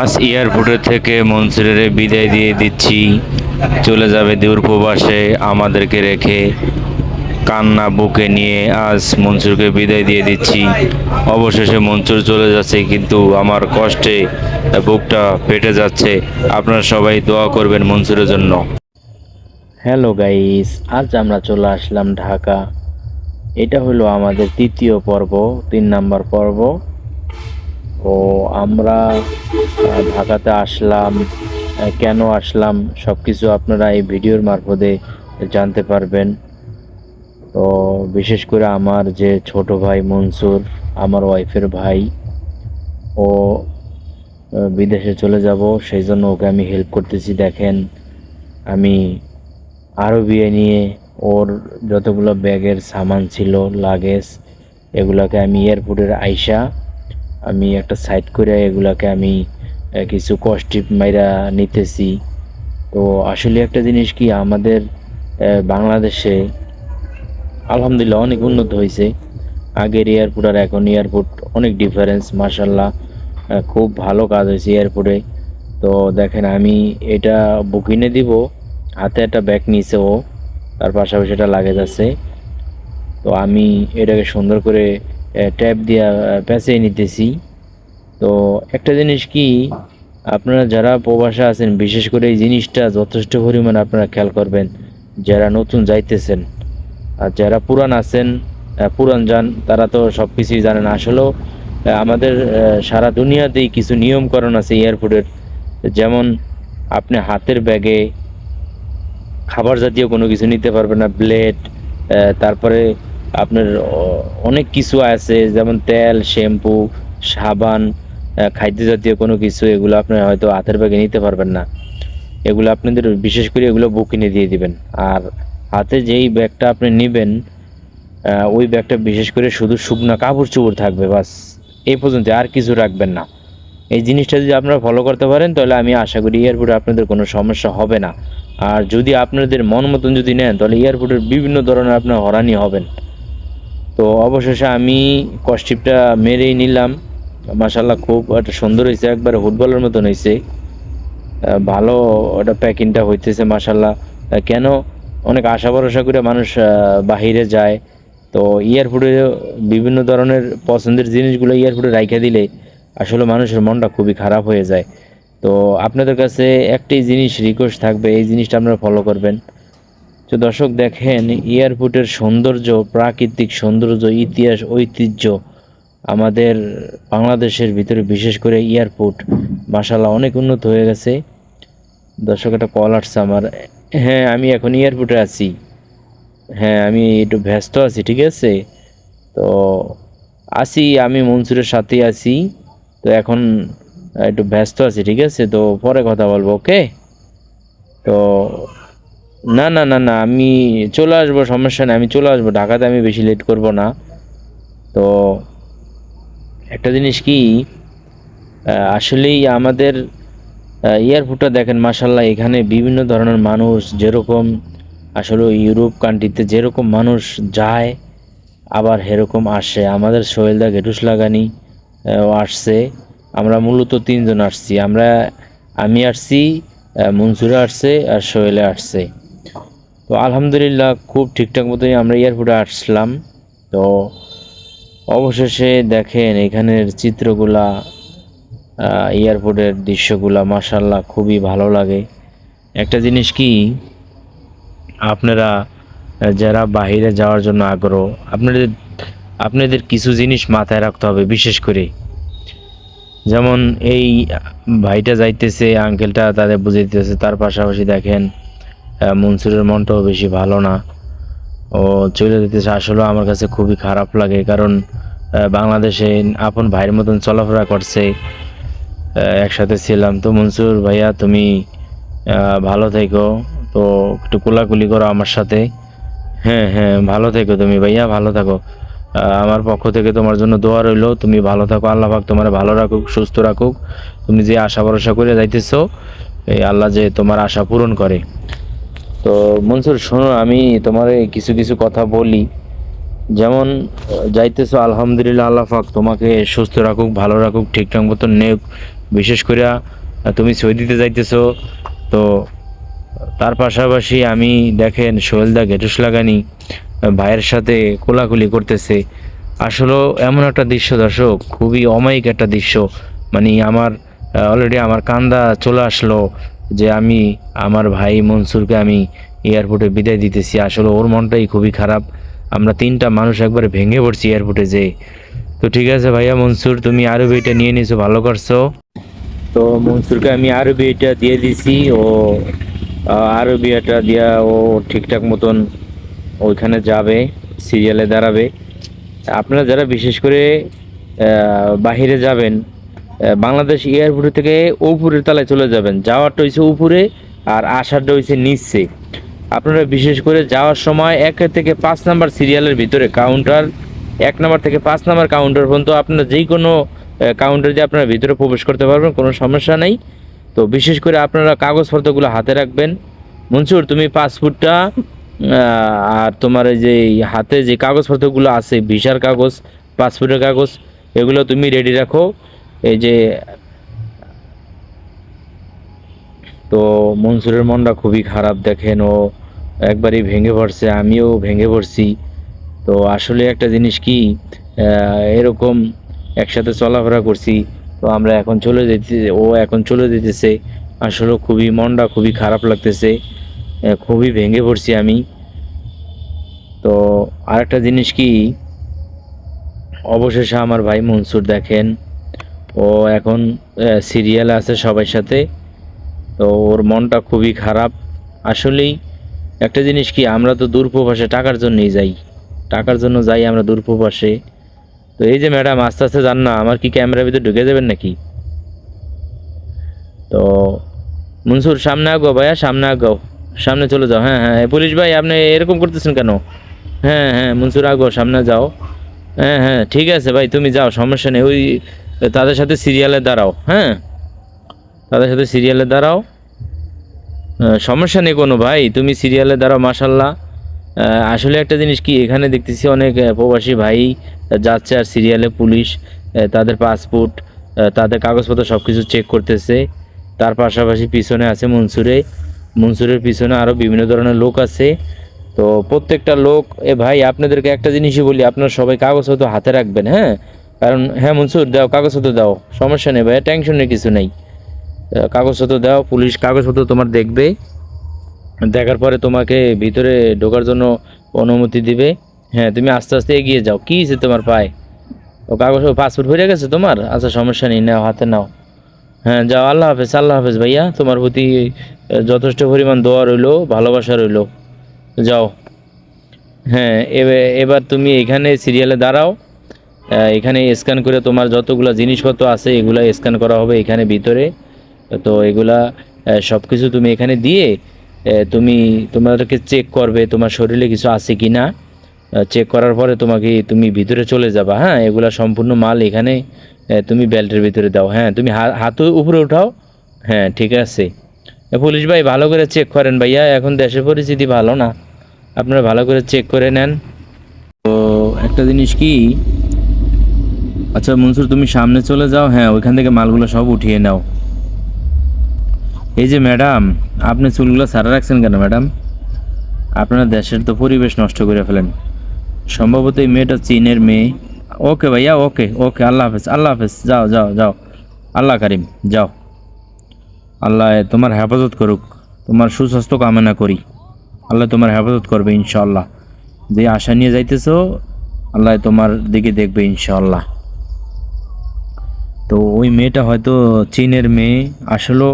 আজ এয়ারপোর্টের থেকে মনসুরের বিদায় দিয়ে দিচ্ছি। চলে যাবে দূর প্রবাসে আমাদেরকে রেখে কান্না বুকে নিয়ে আজ মনসুরকে বিদায় দিয়ে দিচ্ছি। অবশেষে মনসুর চলে যাচ্ছে, কিন্তু আমার কষ্টে বুকটা ফেটে যাচ্ছে। আপনারা সবাই দোয়া করবেন মনসুরের জন্য। হ্যালো গাইস, আজ আমরা চলে আসলাম ঢাকা। এটা হলো আমাদের তৃতীয় পর্ব, তিন নাম্বার পর্ব। ও আমরা ঢাকাতে আসলাম কেন আসলাম সব কিছু আপনারা এই ভিডিওর মারফতে জানতে পারবেন। তো বিশেষ করে আমার যে ছোট ভাই মনসুর, আমার ওয়াইফের ভাই, ও বিদেশে চলে যাব সেই জন্য ওকে আমি হেল্প করতেছি। দেখেন, আমি আরও বিয়ে নিয়ে ওর যতগুলো ব্যাগের সামান ছিল লাগেজ এগুলোকে আমি এয়ারপোর্টের আইসা আমি একটা সাইড করে এগুলাকে আমি কিছু কস্টিপ মাইরা নিতেছি। তো আসলে একটা জিনিস কি, আমাদের বাংলাদেশে আলহামদুলিল্লাহ অনেক উন্নত হয়েছে আগের এয়ারপোর্ট আর এখন এয়ারপোর্ট অনেক ডিফারেন্স মার্শাল্লাহ খুব ভালো কাজ হয়েছে এয়ারপোর্টে তো দেখেন, আমি এটা বুকিংয়ে দিব, হাতে একটা ব্যাগ নিয়েছে ও, তার পাশাপাশি এটা লাগেজ আছে। তো আমি এটাকে সুন্দর করে ট্যাপ দিয়ে পেঁচিয়ে নিতেছি। তো একটা জিনিস কি, আপনারা যারা প্রবাসে আছেন, বিশেষ করে এই জিনিসটা যথেষ্ট পরিমাণ আপনারা খেয়াল করবেন, যারা নতুন যাইতেছেন। আর যারা পুরান আছেন পুরান যান, তারা তো সব কিছুই জানেন। আসলেও আমাদের সারা দুনিয়াতেই কিছু নিয়মকরণ আছে এয়ারপোর্টের। যেমন, আপনি হাতের ব্যাগে খাবার জাতীয় কোনো কিছু নিতে পারবেন না, ব্লেড তারপরে আপনার অনেক কিছু আছে, যেমন তেল, শ্যাম্পু, সাবান খাদ্য জাতীয় কোনো কিছু, এগুলো আপনি হয়তো হাতের ব্যাগে নিতে পারবেন না। এগুলো আপনাদের, বিশেষ করে এগুলো বুকিংয়ে দিয়ে দিবেন। আর হাতে যেই ব্যাগটা আপনি নেবেন ওই ব্যাগটা বিশেষ করে শুধু শুকনা কাপড় চোপড় থাকবে, বাস। এই পর্যন্ত আর কিছু রাখবেন না। এই জিনিসটা যদি আপনারা ফলো করতে পারেন, তাহলে আমি আশা করি এয়ারপোর্টে আপনাদের কোনো সমস্যা হবে না। আর যদি আপনাদের মন মতন যদি নেন, তাহলে এয়ারপোর্টের বিভিন্ন ধরনের আপনার হরানি হবেন। তো অবশেষে আমি কস্টিপটা মেরেই নিলাম। মাসাল্লাহ খুব একটা সুন্দর হয়েছে একবারে ফুটবলের মতন হয়েছে ভালো ওটা প্যাকিংটা হইতেছে মাসাল্লাহ কেন? অনেক আশা ভরসা করে মানুষ বাহিরে যায়। তো এয়ারপোর্টে বিভিন্ন ধরনের পছন্দের জিনিসগুলো এয়ারপোর্টে রাইখা দিলে আসলে মানুষের মনটা খুবই খারাপ হয়ে যায়। তো আপনাদের কাছে একটাই জিনিস রিকোয়েস্ট থাকবে, এই জিনিসটা আপনারা ফলো করবেন। তো দর্শক দেখেন, এয়ারপোর্টের সৌন্দর্য, প্রাকৃতিক সৌন্দর্য, ইতিহাস, ঐতিহ্য আমাদের বাংলাদেশের ভিতরে, বিশেষ করে এয়ারপোর্ট মাসাল্লাহ অনেক উন্নত হয়ে গেছে। দর্শক, একটা কল আসছে আমার। হ্যাঁ আমি এখন এয়ারপোর্টে আছি। হ্যাঁ আমি একটু ব্যস্ত আছি, ঠিক আছে? তো আছি, আমি মনসুরের সাথেই আছি। তো এখন একটু ব্যস্ত আছি, ঠিক আছে? তো পরে কথা বলব, ওকে? তো না না না না, আমি চলে আসব, সমস্যা নেই, আমি চলে আসব, ঢাকাতে আমি বেশি লেট করব না। তো একটা জিনিস কি আসলেই আমাদের এয়ারপোর্টটা দেখেন মাসাল্লাহ এখানে বিভিন্ন ধরনের মানুষ যেরকম, আসলে ইউরোপ কান্ট্রিতে যেরকম মানুষ যায়, আবার সেরকম আসে। আমাদের সোহেলদা গেটুস লাগানি আসছে, আমরা মূলত তিনজন আসছি। আমরা, আমি আসছি মনসুরে আসছে আর সোহেলে আসছে। তো আলহামদুলিল্লাহ খুব ঠিকঠাক মতোই আমরা এয়ারপোর্টে আসলাম। তো অবশেষে দেখেন এখানের চিত্রগুলা এয়ারপোর্টের দৃশ্যগুলা মাসাল্লাহ খুবই ভালো লাগে। একটা জিনিস কি, আপনারা যারা বাইরে যাওয়ার জন্য আগ্রহ, আপনাদের আপনাদের কিছু জিনিস মাথায় রাখতে হবে বিশেষ করে। যেমন এই ভাইটা যাইতেছে আঙ্কেলটা তাদের বুঝে দিতেছে তার পাশাপাশি দেখেন মনসুরের মনটাও বেশি ভালো না। ও চলে যেতেছে আসলে আমার কাছে খুবই খারাপ লাগে কারণ বাংলাদেশে আপন ভাইয়ের মতন চলাফেরা করছে। একসাথে ছিলাম। তো মনসুর ভাইয়া, তুমি ভালো থেকো। তো একটু কোলাকুলি করো আমার সাথে। হ্যাঁ হ্যাঁ ভালো থেকো তুমি ভাইয়া, ভালো থাকো। আমার পক্ষ থেকে তোমার জন্য দোয়া রইল। তুমি ভালো থাকো, আল্লাহ তোমার ভালো রাখুক, সুস্থ রাখুক। তুমি যে আশা ভরসা করে যাইতেছো, এই আল্লাহ যে তোমার আশা পূরণ করে। তো মনসুর, শোনো, আমি তোমার কিছু কিছু কথা বলি। যেমন, যাইতেছো, আলহামদুলিল্লাহ, আল্লাহ পাক তোমাকে সুস্থ রাখুক, ভালো রাখুক, ঠিকঠাক মতো নেক বিশেষ করে তুমি সৌদিতে যাইতেছো, তো তার পাশাপাশি আমি দেখেন সোহেলদা গেটুস লাগানি ভাইয়ের সাথে কোলাকুলি করতেছে। আসলে এমন একটা দৃশ্য, দর্শক, খুবই অমায়িক একটা দৃশ্য। মানে আমার অলরেডি আমার কান্দা চলে আসলো যে আমি আমার ভাই মনসুরকে আমি এয়ারপোর্টে বিদায় দিতেছি। আসলে ওর মনটাই খুবই খারাপ। আমরা তিনটা মানুষ একবারে ভেঙে পড়ছি এয়ারপোর্টে যে। তো ঠিক আছে ভাইয়া মনসুর, তুমি আরও বইটা নিয়ে নিছো, ভালো করছ? তো মনসুরকে আমি আরও বিয়েটা দিয়ে দিছি, ও আরও বিয়েটা দিয়া ও ঠিকঠাক মতন ওইখানে যাবে সিরিয়ালে দাঁড়াবে। আপনারা যারা বিশেষ করে বাহিরে যাবেন বাংলাদেশ এয়ারপোর্ট থেকে উপরের তলায় চলে যাবেন। যাওয়ারটা হয়েছে উপরে আর আসারটা হয়েছে নিচে। আপনারা বিশেষ করে যাওয়ার সময় এক থেকে পাঁচ নাম্বার সিরিয়ালের ভিতরে কাউন্টার এক নাম্বার থেকে পাঁচ নাম্বার কাউন্টার পর্যন্ত আপনারা যেই কোনো কাউন্টার দিয়ে আপনারা ভিতরে প্রবেশ করতে পারবেন, কোনো সমস্যা নেই। তো বিশেষ করে আপনারা কাগজপত্রগুলো হাতে রাখবেন। মনসুর, তুমি পাসপোর্টটা আর তোমার এই যে হাতে যে কাগজপত্রগুলো আছে, ভিসার কাগজ, পাসপোর্টের কাগজ, এগুলো তুমি রেডি রাখো। এই যে, তো মনসুরের মনটা খুবই খারাপ দেখেন, ও একবারই ভেঙে পড়ছে, আমিও ভেঙে পড়ছি। তো আসলে একটা জিনিস কি এরকম একসাথে চলাফেরা করছি, তো আমরা এখন চলে যেতে, ও এখন চলে যেতেছে, আসলে খুবই মনটা খুবই খারাপ লাগতেছে খুবই ভেঙে পড়ছি আমি। তো আরেকটা জিনিস কি, অবশেষে আমার ভাই মনসুর দেখেন ও এখন সিরিয়াল আছে সবার সাথে। তো ওর মনটা খুবই খারাপ। আসলেই একটা জিনিস কি, আমরা তো দূরপ্রবাসে টাকার জন্যই যাই। টাকার জন্য যাই আমরা দূরপ্রবাসে। তো এই যে ম্যাডাম, আস্তে আস্তে যান না, আমার কি ক্যামেরার ভিতরে ঢুকে যাবেন নাকি? তো মনসুর, সামনে আগাও ভাইয়া, সামনে আগাও। সামনে চলে যাও হ্যাঁ হ্যাঁ। পুলিশ ভাই, আপনি এরকম করতেছেন কেন? হ্যাঁ হ্যাঁ মনসুর, আগাও, সামনে যাও। হ্যাঁ হ্যাঁ ঠিক আছে ভাই, তুমি যাও, সমস্যা নেই। ওই তাদের সাথে সিরিয়ালে দাঁড়াও হ্যাঁ? তাদের সাথে সিরিয়ালে দাঁড়াও। সমস্যা নেই কোনো ভাই, তুমি সিরিয়ালে দাঁড়াও মাসাল্লাহ আসলে একটা জিনিস কি, এখানে দেখতেছি অনেক প্রবাসী ভাই যাচ্ছে আর সিরিয়ালে পুলিশ তাদের পাসপোর্ট তাদের কাগজপত্র সব কিছু চেক করতেছে। তার পাশাপাশি পিছনে আছে মনসুরে। মনসুরের পিছনে আরও বিভিন্ন ধরনের লোক আছে। তো প্রত্যেকটা লোক, এ ভাই, আপনাদেরকে একটা জিনিসই বলি, আপনারা সবাই কাগজপত্র হাতে রাখবেন হ্যাঁ? কারণ হ্যাঁ মনসুর, দাও, কাগজপত্র দাও, সমস্যা নেই ভাইয়া টেনশনের কিছু নেই। কাগজপত্র দাও, পুলিশ কাগজপত্র তোমার দেখবে। দেখার পরে তোমাকে ভিতরে ঢোকার জন্য অনুমতি দিবে। হ্যাঁ তুমি আস্তে আস্তে এগিয়ে যাও। কী হয়েছে তোমার পায়ে? ও কাগজ পাসপোর্ট ভরে গেছে তোমার? আচ্ছা সমস্যা নেই, নাও, হাতে নাও। হ্যাঁ যাও, আল্লাহ হাফেজ আল্লাহ হাফেজ ভাইয়া। তোমার প্রতি যথেষ্ট পরিমাণ দোয়া রইল, ভালোবাসা রইল। যাও। হ্যাঁ এবার তুমি এখানে সিরিয়ালে দাঁড়াও। এখানে স্ক্যান করে তোমার যতগুলো জিনিসপত্র আছে, এগুলা স্ক্যান করা হবে এখানে ভিতরে। তো এগুলা সব কিছু তুমি এখানে দিয়ে তুমি তোমাদেরকে চেক করবে তোমার শরীরে কিছু আছে কি না চেক করার পরে তোমাকে তুমি ভিতরে চলে যাবা। হ্যাঁ এগুলা সম্পূর্ণ মাল এখানে তুমি বেল্টের ভিতরে দাও। হ্যাঁ তুমি হা- হাত উপরে উঠাও। হ্যাঁ ঠিক আছে। পুলিশ ভাই, ভালো করে চেক করেন ভাইয়া। এখন দেশের পরিস্থিতি ভালো না। আপনারা ভালো করে চেক করে নেন। তো একটা জিনিস কি আচ্ছা মনসুর, তুমি সামনে চলে যাও। হ্যাঁ ওইখান থেকে মালগুলো সব উঠিয়ে নাও। এই যে ম্যাডাম, আপনি চুলগুলো সারা রাখছেন কেন ম্যাডাম? আপনার দেশের তো পরিবেশ নষ্ট করে ফেলেন। সম্ভবত এই মেয়েটা চীনের মেয়ে। ওকে ভাইয়া, ওকে ওকে, আল্লাহ হাফেজ আল্লাহ হাফেজ। যাও যাও যাও। আল্লাহ কারিম, যাও। আল্লাহ তোমার হেফাজত করুক। তোমার সুস্বাস্থ্য কামনা করি। আল্লাহ তোমার হেফাজত করবে ইনশাল্লাহ যে আশা নিয়ে যাইতেছো, আল্লাহ তোমার দিকে দেখবে ইনশাল্লাহ তো ওই মেয়েটা হয়তো চীনের মেয়ে। আসলেও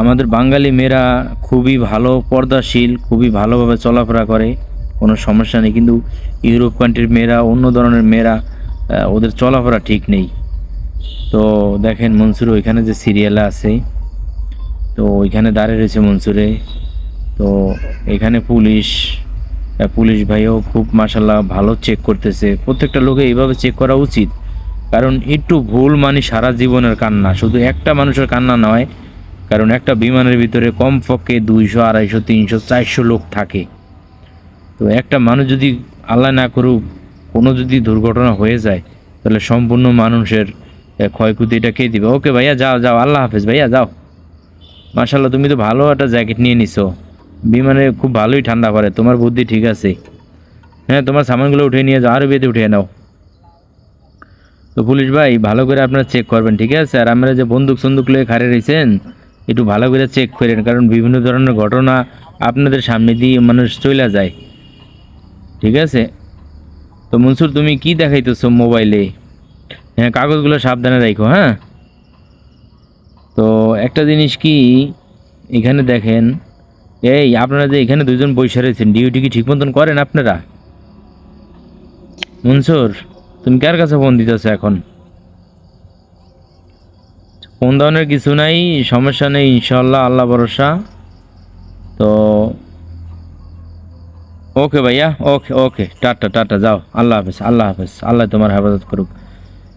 আমাদের বাঙালি মেয়েরা খুবই ভালো পর্দাশীল, খুবই ভালোভাবে চলাফেরা করে, কোনো সমস্যা নেই। কিন্তু ইউরোপ কান্ট্রির মেয়েরা, অন্য ধরনের মেয়েরা ওদের চলাফেরা ঠিক নেই। তো দেখেন মনসুর, ওইখানে যে সিরিয়ালে আছে, তো ওইখানে দাঁড়িয়ে রয়েছে মনসুরে। তো এখানে পুলিশ পুলিশ ভাইও খুব মাসাল্লাহ ভালো চেক করতেছে। প্রত্যেকটা লোকে এইভাবে চেক করা উচিত। কারণ একটু ভুল মানে সারা জীবনের কান্না, শুধু একটা মানুষের কান্না নয়, কারণ একটা বিমানের ভিতরে কমপক্ষে দুইশো, আড়াইশো, তিনশো, চারশো লোক থাকে। তো একটা মানুষ যদি আল্লাহ না করুক, কোনো যদি দুর্ঘটনা হয়ে যায়, তাহলে সম্পূর্ণ মানুষের ক্ষয়ক্ষতিটা কে দিবে? ওকে ভাইয়া, যাও যাও, আল্লাহ হাফেজ, ভাইয়া, যাও। মার্শাল্লাহ তুমি তো ভালো একটা জ্যাকেট নিয়ে নিছো। বিমানে খুব ভালোই ঠান্ডা পড়ে, তোমার বুদ্ধি ঠিক আছে। হ্যাঁ তোমার সামানগুলো উঠিয়ে নিয়ে যাও আরও বেঁধে উঠিয়ে নাও। তো পুলিশ ভাই, ভালো করে আপনারা চেক করবেন, ঠিক আছে? আর আমরা যে বন্দুক সন্দুক লয়ে খারে রয়েছেন, একটু ভালো করে চেক করেন, কারণ বিভিন্ন ধরনের ঘটনা আপনাদের সামনে দিয়ে মানুষ চলে যায়, ঠিক আছে? তো মনসুর, তুমি কি দেখাইতেছো মোবাইলে হ্যাঁ কাগজগুলো সাবধানে রাখো হ্যাঁ? তো একটা জিনিস কি, এখানে দেখেন, এই আপনারা যে এখানে দুজন বৈশা রয়েছেন ডিউটি কি ঠিক মতন করেন আপনারা? মনসুর? তুমি কার কাছে ফোন দিতেছো এখন? ফোন দেওয়ানোর কিছু নাই, সমস্যা নেই ইনশাল্লাহ আল্লাহ ভরসা। তো ওকে ভাইয়া ওকে ওকে টাটা টাটা, যাও, আল্লাহ হাফেজ আল্লাহ হাফেজ, আল্লাহ তোমার হেফাজত করুক।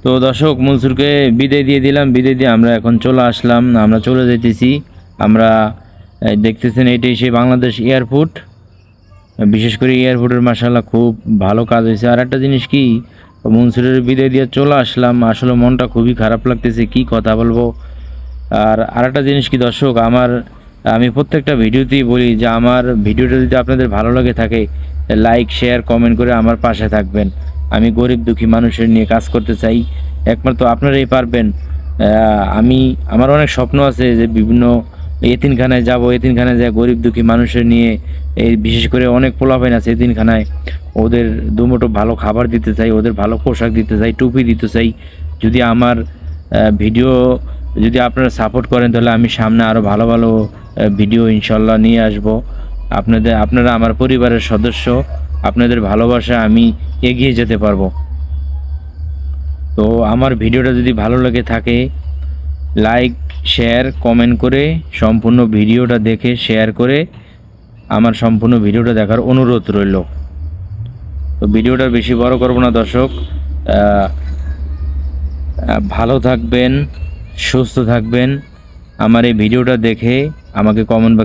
তো দর্শক, মনসুরকে বিদায় দিয়ে দিলাম, বিদায় দিয়ে আমরা এখন চলে আসলাম, আমরা চলে যেতেছি আমরা দেখতেছেন এটাই সেই বাংলাদেশ এয়ারপোর্ট। বিশেষ করে এয়ারপোর্টের মাসাল্লাহ খুব ভালো কাজ হয়েছে। আর একটা জিনিস কি মনসুরের বিদায় দিয়ে চলে আসলাম। আসলে মনটা খুবই খারাপ লাগতেছে, কি কথা বলব? আর আরেকটা জিনিস কি দর্শক, আমার, আমি প্রত্যেকটা ভিডিওতেই বলি যে আমার ভিডিওটা যদি আপনাদের ভালো লাগে থাকে, লাইক, শেয়ার, কমেন্ট করে আমার পাশে থাকবেন। আমি গরিব দুঃখী মানুষের নিয়ে কাজ করতে চাই। একমাত্র আপনারাই পারবেন। আমি, আমার অনেক স্বপ্ন আছে যে বিভিন্ন এতিনখানায় যাব এতিনখানায় যায় গরিব দুঃখী মানুষের নিয়ে, এই বিশেষ করে অনেক পোলাপাইন আছে এতিনখানায় ওদের দুমুঠো ভালো খাবার দিতে চাই, ওদের ভালো পোশাক দিতে চাই, টুপি দিতে চাই। যদি আমার ভিডিও যদি আপনারা সাপোর্ট করেন, তাহলে আমি সামনে আরও ভালো ভালো ভিডিও ইনশাল্লাহ নিয়ে আসব। আপনাদের, আপনারা আমার পরিবারের সদস্য, আপনাদের ভালোবাসা আমি এগিয়ে যেতে পারব। তো আমার ভিডিওটা যদি ভালো লাগে থাকে লাইক শেয়ার কমেন্ট করে সম্পূর্ণ ভিডিওটা দেখে শেয়ার করে আমার সম্পূর্ণ ভিডিওটা দেখার অনুরোধ রইল। তো ভিডিওটা বেশি বড় করব না দর্শক। ভালো থাকবেন, সুস্থ থাকবেন। আমার এই ভিডিওটা দেখে আমাকে কমেন্ট বক্স